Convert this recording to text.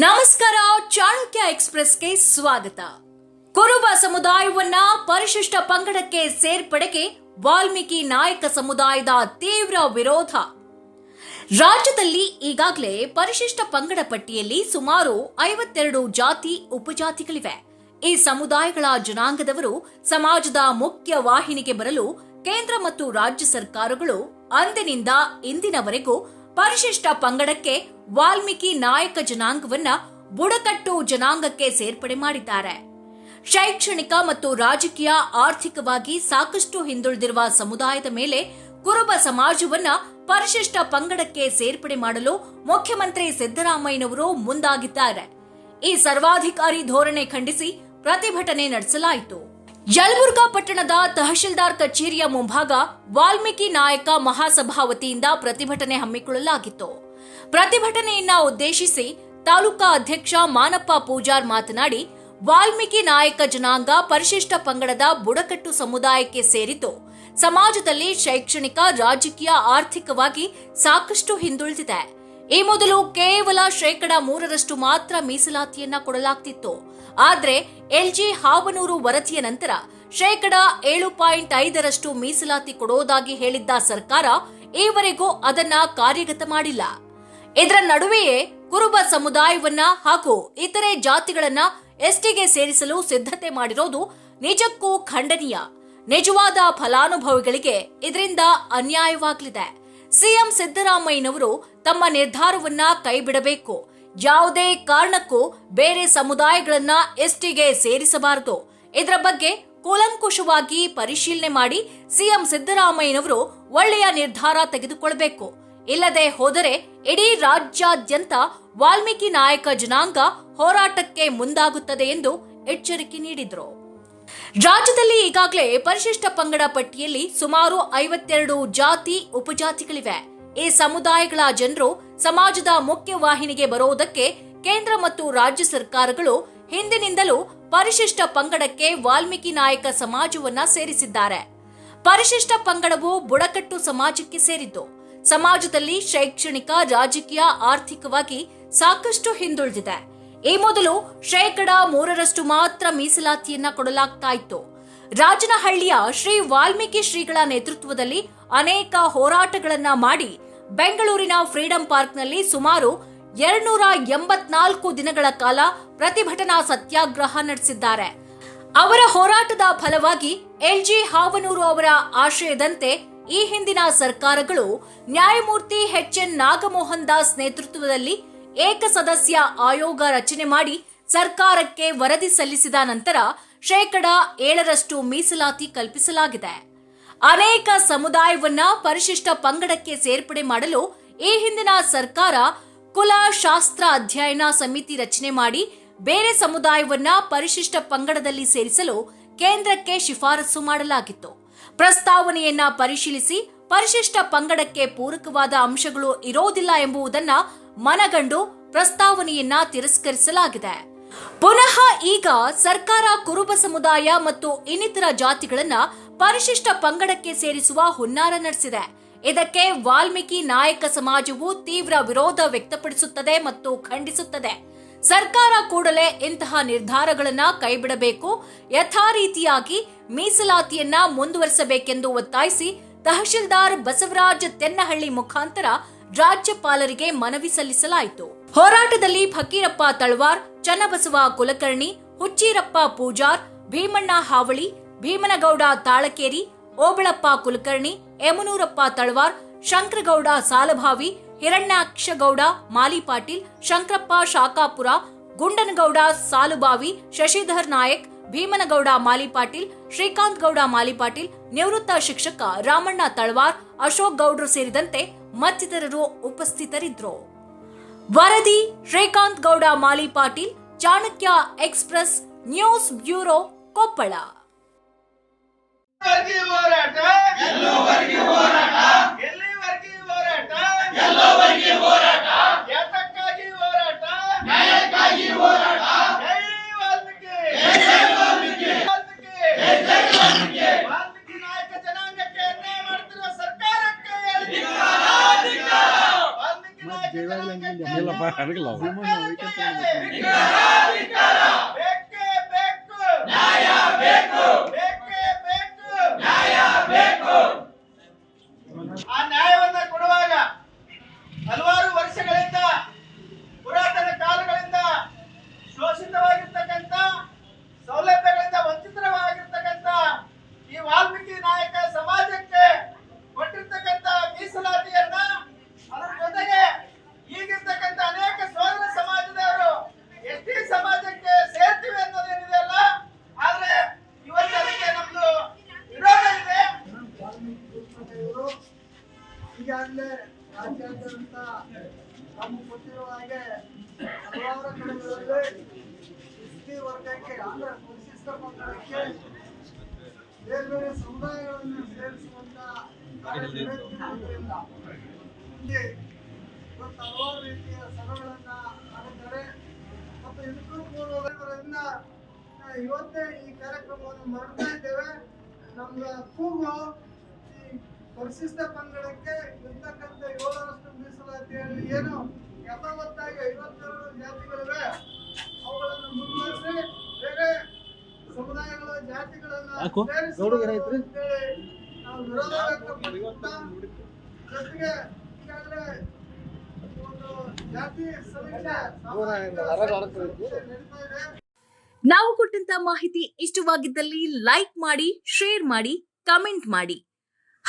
ನಮಸ್ಕಾರ, ಚಾಣಕ್ಯ ಎಕ್ಸ್ಪ್ರೆಸ್ಗೆ ಸ್ವಾಗತ. ಕುರುಬ ಸಮುದಾಯವನ್ನ ಪರಿಶಿಷ್ಟ ಪಂಗಡಕ್ಕೆ ಸೇರ್ಪಡೆಗೆ ವಾಲ್ಮೀಕಿ ನಾಯಕ ಸಮುದಾಯದ ತೀವ್ರ ವಿರೋಧ. ರಾಜ್ಯದಲ್ಲಿ ಈಗಾಗಲೇ ಪರಿಶಿಷ್ಟ ಪಂಗಡ ಪಟ್ಟಿಯಲ್ಲಿ ಸುಮಾರು ಐವತ್ತೆರಡು ಜಾತಿ ಉಪಜಾತಿಗಳಿವೆ. ಈ ಸಮುದಾಯಗಳ ಜನಾಂಗದವರು ಸಮಾಜದ ಮುಖ್ಯ ವಾಹಿನಿಗೆ ಬರಲು ಕೇಂದ್ರ ಮತ್ತು ರಾಜ್ಯ ಸರ್ಕಾರಗಳು ಅಂದಿನಿಂದ ಇಂದಿನವರೆಗೂ ಪರಿಶಿಷ್ಟ ಪಂಗಡಕ್ಕೆ ವಾಲ್ಮೀಕಿ ನಾಯಕ ಜನಾಂಗವನ್ನ ಬುಡಕಟ್ಟು ಜನಾಂಗಕ್ಕೆ ಸೇರ್ಪಡೆ ಮಾಡಿದ್ದಾರೆ. ಶೈಕ್ಷಣಿಕ ಮತ್ತು ರಾಜಕೀಯ ಆರ್ಥಿಕವಾಗಿ ಸಾಕಷ್ಟು ಹಿಂದುಳಿದಿರುವ ಸಮುದಾಯದ ಮೇಲೆ ಕುರುಬ ಸಮಾಜವನ್ನ ಪರಿಶಿಷ್ಟ ಪಂಗಡಕ್ಕೆ ಸೇರ್ಪಡೆ ಮಾಡಲು ಮುಖ್ಯಮಂತ್ರಿ ಸಿದ್ದರಾಮಯ್ಯನವರು ಮುಂದಾಗಿದ್ದಾರೆ. ಈ ಸರ್ವಾಧಿಕಾರಿ ಧೋರಣೆ ಖಂಡಿಸಿ ಪ್ರತಿಭಟನೆ ನಡೆಸಲಾಯಿತು. ಯಲಬುರ್ಗಾ ಪಟ್ಟಣದ ತಹಶೀಲ್ದಾರ್ ಕಚೇರಿಯ ಮುಂಭಾಗ ವಾಲ್ಮೀಕಿ ನಾಯಕ ಮಹಾಸಭಾ ವತಿಯಿಂದ ಪ್ರತಿಭಟನೆ ಹಮ್ಮಿಕೊಳ್ಳಲಾಗಿತ್ತು. ಪ್ರತಿಭಟನೆಯನ್ನ ಉದ್ದೇಶಿಸಿ ತಾಲೂಕಾ ಅಧ್ಯಕ್ಷ ಮಾನಪ್ಪ ಪೂಜಾರ್ ಮಾತನಾಡಿ, ವಾಲ್ಮೀಕಿ ನಾಯಕ ಜನಾಂಗ ಪರಿಶಿಷ್ಟ ಪಂಗಡದ ಬುಡಕಟ್ಟು ಸಮುದಾಯಕ್ಕೆ ಸೇರಿದ್ದು, ಸಮಾಜದಲ್ಲಿ ಶೈಕ್ಷಣಿಕ, ರಾಜಕೀಯ, ಆರ್ಥಿಕವಾಗಿ ಸಾಕಷ್ಟು ಹಿಂದುಳಿದಿದೆ. ಈ ಮೊದಲು ಕೇವಲ ಶೇಕಡ ಮೂರರಷ್ಟು ಮಾತ್ರ ಮೀಸಲಾತಿಯನ್ನ ಕೊಡಲಾಗ್ತಿತ್ತು. ಆದ್ರೆ ಎಲ್ಜಿ ಹಾವನೂರು ವರದಿಯ ನಂತರ ಶೇಕಡ ಏಳು ಪಾಯಿಂಟ್ ಐದರಷ್ಟು ಮೀಸಲಾತಿ ಕೊಡೋದಾಗಿ ಹೇಳಿದ್ದ ಸರ್ಕಾರ ಈವರೆಗೂ ಅದನ್ನ ಕಾರ್ಯಗತ ಮಾಡಿಲ್ಲ. ಇದರ ನಡುವೆಯೇ ಕುರುಬ ಸಮುದಾಯವನ್ನ ಹಾಗೂ ಇತರೆ ಜಾತಿಗಳನ್ನ ಎಸ್ಟಿಗೆ ಸೇರಿಸಲು ಸಿದ್ಧತೆ ಮಾಡಿರೋದು ನಿಜಕ್ಕೂ ಖಂಡನೀಯ. ನಿಜವಾದ ಫಲಾನುಭವಿಗಳಿಗೆ ಇದರಿಂದ ಅನ್ಯಾಯವಾಗಲಿದೆ. ಸಿಎಂ ಸಿದ್ದರಾಮಯ್ಯನವರು ತಮ್ಮ ನಿರ್ಧಾರವನ್ನ ಕೈಬಿಡಬೇಕು. ಯಾವುದೇ ಕಾರಣಕ್ಕೂ ಬೇರೆ ಸಮುದಾಯಗಳನ್ನ ಎಸ್ಟಿಗೆ ಸೇರಿಸಬಾರದು. ಇದರ ಬಗ್ಗೆ ಕೂಲಂಕುಷವಾಗಿ ಪರಿಶೀಲನೆ ಮಾಡಿ ಸಿಎಂ ಸಿದ್ದರಾಮಯ್ಯನವರು ಒಳ್ಳೆಯ ನಿರ್ಧಾರ ತೆಗೆದುಕೊಳ್ಳಬೇಕು ಇಲ್ಲದೆ ಹೋದರೆ ಇಡೀ ರಾಜ್ಯಾದ್ಯಂತ ವಾಲ್ಮೀಕಿ ನಾಯಕ ಜನಾಂಗ ಹೋರಾಟಕ್ಕೆ ಮುಂದಾಗುತ್ತದೆ ಎಂದು ಎಚ್ಚರಿಕೆ ನೀಡಿದರು. ರಾಜ್ಯದಲ್ಲಿ ಈಗಾಗಲೇ ಪರಿಶಿಷ್ಟ ಪಂಗಡ ಪಟ್ಟಿಯಲ್ಲಿ ಸುಮಾರು ಐವತ್ತೆರಡು ಜಾತಿ ಉಪಜಾತಿಗಳಿವೆ. ಈ ಸಮುದಾಯಗಳ ಜನರು ಸಮಾಜದ ಮುಖ್ಯ ವಾಹಿನಿಗೆ ಬರುವುದಕ್ಕೆ ಕೇಂದ್ರ ಮತ್ತು ರಾಜ್ಯ ಸರ್ಕಾರಗಳು ಹಿಂದಿನಿಂದಲೂ ಪರಿಶಿಷ್ಟ ಪಂಗಡಕ್ಕೆ ವಾಲ್ಮೀಕಿ ನಾಯಕ ಸಮಾಜವನ್ನ ಸೇರಿಸಿದ್ದಾರೆ. ಪರಿಶಿಷ್ಟ ಪಂಗಡವು ಬುಡಕಟ್ಟು ಸಮಾಜಕ್ಕೆ ಸೇರಿದ್ದು, ಸಮಾಜದಲ್ಲಿ ಶೈಕ್ಷಣಿಕ, ರಾಜಕೀಯ, ಆರ್ಥಿಕವಾಗಿ ಸಾಕಷ್ಟು ಹಿಂದುಳಿದಿದೆ. ಈ ಮೊದಲು ಶೇಕಡ ಮೂರರಷ್ಟು ಮಾತ್ರ ಮೀಸಲಾತಿಯನ್ನ ಕೊಡಲಾಗ್ತಾ ಇತ್ತು. ರಾಜನಹಳ್ಳಿಯ ಶ್ರೀ ವಾಲ್ಮೀಕಿ ಶ್ರೀಗಳ ನೇತೃತ್ವದಲ್ಲಿ ಅನೇಕ ಹೋರಾಟಗಳನ್ನ ಮಾಡಿ ಬೆಂಗಳೂರಿನ ಫ್ರೀಡಂ ಪಾರ್ಕ್ನಲ್ಲಿ ಸುಮಾರು ಎರಡ್ನೂರ ಎಂಬತ್ನಾಲ್ಕು ದಿನಗಳ ಕಾಲ ಪ್ರತಿಭಟನಾ ಸತ್ಯಾಗ್ರಹ ನಡೆಸಿದ್ದಾರೆ. ಅವರ ಹೋರಾಟದ ಫಲವಾಗಿ ಎಲ್ಜಿ ಹಾವನೂರು ಅವರ ಆಶಯದಂತೆ ಈ ಹಿಂದಿನ ಸರ್ಕಾರಗಳು ನ್ಯಾಯಮೂರ್ತಿ ಎಚ್ ಎನ್ ನಾಗಮೋಹನ್ ದಾಸ್ ನೇತೃತ್ವದಲ್ಲಿ ಏಕಸದಸ್ಯ ಆಯೋಗ ರಚನೆ ಮಾಡಿ ಸರ್ಕಾರಕ್ಕೆ ವರದಿ ಸಲ್ಲಿಸಿದ ನಂತರ ಶೇಕಡ ಏಳರಷ್ಟು ಮೀಸಲಾತಿ ಕಲ್ಪಿಸಲಾಗಿದೆ. ಅನೇಕ ಸಮುದಾಯವನ್ನ ಪರಿಶಿಷ್ಟ ಪಂಗಡಕ್ಕೆ ಸೇರ್ಪಡೆ ಮಾಡಲು ಈ ಹಿಂದಿನ ಸರ್ಕಾರ ಕುಲ ಶಾಸ್ತ್ರ ಅಧ್ಯಯನ ಸಮಿತಿ ರಚನೆ ಮಾಡಿ ಬೇರೆ ಸಮುದಾಯವನ್ನ ಪರಿಶಿಷ್ಟ ಪಂಗಡದಲ್ಲಿ ಸೇರಿಸಲು ಕೇಂದ್ರಕ್ಕೆ ಶಿಫಾರಸು ಮಾಡಲಾಗಿತ್ತು. ಪ್ರಸ್ತಾವನೆಯನ್ನ ಪರಿಶೀಲಿಸಿ ಪರಿಶಿಷ್ಟ ಪಂಗಡಕ್ಕೆ ಪೂರಕವಾದ ಅಂಶಗಳು ಇರೋದಿಲ್ಲ ಎಂಬುದನ್ನ ಮನಗಂಡು ಪ್ರಸ್ತಾವನೆಯನ್ನ ತಿರಸ್ಕರಿಸಲಾಗಿದೆ. ಪುನಃ ಈಗ ಸರ್ಕಾರ ಕುರುಬ ಸಮುದಾಯ ಮತ್ತು ಇನ್ನಿತರ ಜಾತಿಗಳನ್ನ ಪರಿಶಿಷ್ಟ ಪಂಗಡಕ್ಕೆ ಸೇರಿಸುವ ಹುನ್ನಾರ ನಡೆಸಿದೆ. ಇದಕ್ಕೆ ವಾಲ್ಮೀಕಿ ನಾಯಕ ಸಮಾಜವು ತೀವ್ರ ವಿರೋಧ ವ್ಯಕ್ತಪಡಿಸುತ್ತದೆ ಮತ್ತು ಖಂಡಿಸುತ್ತದೆ. ಸರ್ಕಾರ ಕೂಡಲೇ ಇಂತಹ ನಿರ್ಧಾರಗಳನ್ನ ಕೈಬಿಡಬೇಕು. ಯಥಾರೀತಿಯಾಗಿ ಮೀಸಲಾತಿಯನ್ನ ಮುಂದುವರಿಸಬೇಕೆಂದು ಒತ್ತಾಯಿಸಿ ತಹಶೀಲ್ದಾರ್ ಬಸವರಾಜ್ ತೆನ್ನಹಳ್ಳಿ ಮುಖಾಂತರ ರಾಜ್ಯಪಾಲರಿಗೆ ಮನವಿ ಸಲ್ಲಿಸಲಾಯಿತು. ಹೋರಾಟದಲ್ಲಿ ಫಕೀರಪ್ಪ ತಳವಾರ್, ಚನ್ನಬಸವ ಕುಲಕರ್ಣಿ, ಹುಚ್ಚೀರಪ್ಪ ಪೂಜಾರ್, ಭೀಮಣ್ಣ ಹಾವಳಿ ಭೀಮನಗೌಡ ತಾಳಕೇರಿ, ಓಬಳಪ್ಪ ಕುಲಕರ್ಣಿ, ಯಮನೂರಪ್ಪ ತಳವಾರ್, ಶಂಕರಗೌಡ ಸಾಲಭಾವಿ, ಹಿರಣ್ಯಾಕ್ಷಗೌಡ ಮಾಲಿಪಾಟೀಲ್, ಶಂಕರಪ್ಪ ಶಾಕಾಪುರ ಗುಂಡನಗೌಡ ಸಾಲುಬಾವಿ, ಶಶಿಧರ್ ನಾಯಕ್, ಭೀಮನಗೌಡ ಮಾಲಿಪಾಟೀಲ್ ಶ್ರೀಕಾಂತ್ ಗೌಡ ಮಾಲಿಪಾಟೀಲ್, ನಿವೃತ್ತ ಶಿಕ್ಷಕ ರಾಮಣ್ಣ ತಳವಾರ್, ಅಶೋಕ್ ಗೌಡ್ರು ಸೇರಿದಂತೆ ಮತ್ತಿತರರು ಉಪಸ್ಥಿತರಿದ್ದರು. ವರದಿ Srikanth Gowda Malipatil, Chanakya express, news bureau Koppal. ವರ್ಗೀಯ ಹೋರಾಟ? ಎಲ್ಲಿವರೆಗೆ ಹೋರಾಟ? ಎಲ್ಲವರೆಗೆ ಹೋರಾಟ? ಯಾತಕ್ಕಾಗಿ ಹೋರಾಟ? ನ್ಯಾಯಕ್ಕಾಗಿ ಹೋರಾಟ? ಜೈ ವಾಲ್ಮೀಕಿ ಜೈ ವಾಲ್ಮೀಕಿ ವಾಲ್ಮೀಕಿ ವಾಲ್ಮೀಕಿ ನಾಯಕ ಜನಾಂಗಕ್ಕೆ ಅನ್ಯಾಯ ಮಾಡ್ತಿರುವ ಸರ್ಕಾರಕ್ಕೆ ವಾಲ್ಮೀಕಿ ನಾಯಕ ಇಲ್ಲಪ್ಪ ಅದಕ್ಕಿಲ್ಲ ಅವು. ಬೇಕೇ ಬೇಕು ನ್ಯಾಯ ಬೇಕು ಆ ನ್ಯಾಯವನ್ನ ಕೊಡುವಾಗ ಹಲವಾರು ವರ್ಷಗಳಿಂದ ಪುರಾತನ ಕಾಲಗಳಿಂದ ಶೋಷಿತವಾಗಿರ್ತಕ್ಕಂಥ ಸೌಲಭ್ಯಗಳಿಂದ ವಂಚಿತವಾಗಿರ್ತಕ್ಕಂಥ ಈ ವಾಲ್ಮೀಕಿ ನಾಯಕ ಸಮಾಜಕ್ಕೆ ಕೊಟ್ಟಿರ್ತಕ್ಕಂಥ ಮೀಸಲಾತಿಯನ್ನ ಅದರ ಜೊತೆಗೆ ಈಗಿರ್ತಕ್ಕಂಥ ಅನೇಕ ಸೋದರ ಸಮಾಜದವರು ಎಸ್ ಟಿ ಸಮಾಜಕ್ಕೆ ಸೇರ್ತೀವಿ ಅನ್ನೋದೇನಿದೆಯಲ್ಲ ಆದ್ರೆ ಇವತ್ತು ಅದಕ್ಕೆ ನಮ್ದು ವಿರೋಧ ಇದೆ ಇವರು ಈಗಾಗಲೇ ರಾಜ್ಯಾದ್ಯಂತ ನಮ್ಗೆ ಗೊತ್ತಿರುವ ಹಾಗೆ ಹಲವಾರು ಕಡೆಗಳಲ್ಲಿ ಎಸ್ಟಿ ವರ್ಗಕ್ಕೆ ಅಂದ್ರೆ ಪರಿಶಿಷ್ಟ ಪಂಗಡಕ್ಕೆ ಬೇರೆ ಬೇರೆ ಸಮುದಾಯಗಳನ್ನು ಸೇರಿಸುವಂತ ಇಲ್ಲಿ ಇವತ್ತು ಹಲವಾರು ರೀತಿಯ ಸಭೆಗಳನ್ನ ಮಾಡಿದ್ದಾರೆ ಮತ್ತು ಇದಕ್ಕೂ ಪೂರ್ವದಿಂದ ಇವತ್ತೇ ಈ ಕಾರ್ಯಕ್ರಮವನ್ನು ಮಾಡ್ತಾ ಇದ್ದೇವೆ. ನಮ್ಗೆ ಕೂಗು ಪರಿಶಿಷ್ಟ ಪಂಗಡಕ್ಕೆ ಇರ್ತಕ್ಕಂಥ ಏಳರಷ್ಟು ಮೀಸಲಾತಿಯಲ್ಲಿ ಏನು ಯಥಾವತ್ತಾಗಿ ಐವತ್ತೆರಡು ಜಾತಿಗಳಿವೆ. ಅವುಗಳನ್ನು ಮುಂದುವರಿಸಿ ಬೇರೆ ಸಮುದಾಯಗಳ ಜಾತಿಗಳನ್ನ ಸೇರಿಸಿ ನಾವು ವಿರೋಧ ವ್ಯಕ್ತಪಡಿಸುತ್ತಾ ಜೊತೆಗೆ ಈಗಾಗಲೇ ಒಂದು ಜಾತಿ ಸಮೀಕ್ಷೆ ಸಾಮಾಜಿಕ ಸಮೀಕ್ಷೆ ನಡೀತಾ ಇದೆ. ನಾವು ಕೊಟ್ಟಂತ ಮಾಹಿತಿ ಇಷ್ಟವಾಗಿದ್ದಲ್ಲಿ ಲೈಕ್ ಮಾಡಿ ಶೇರ್ ಮಾಡಿ ಕಮೆಂಟ್ ಮಾಡಿ.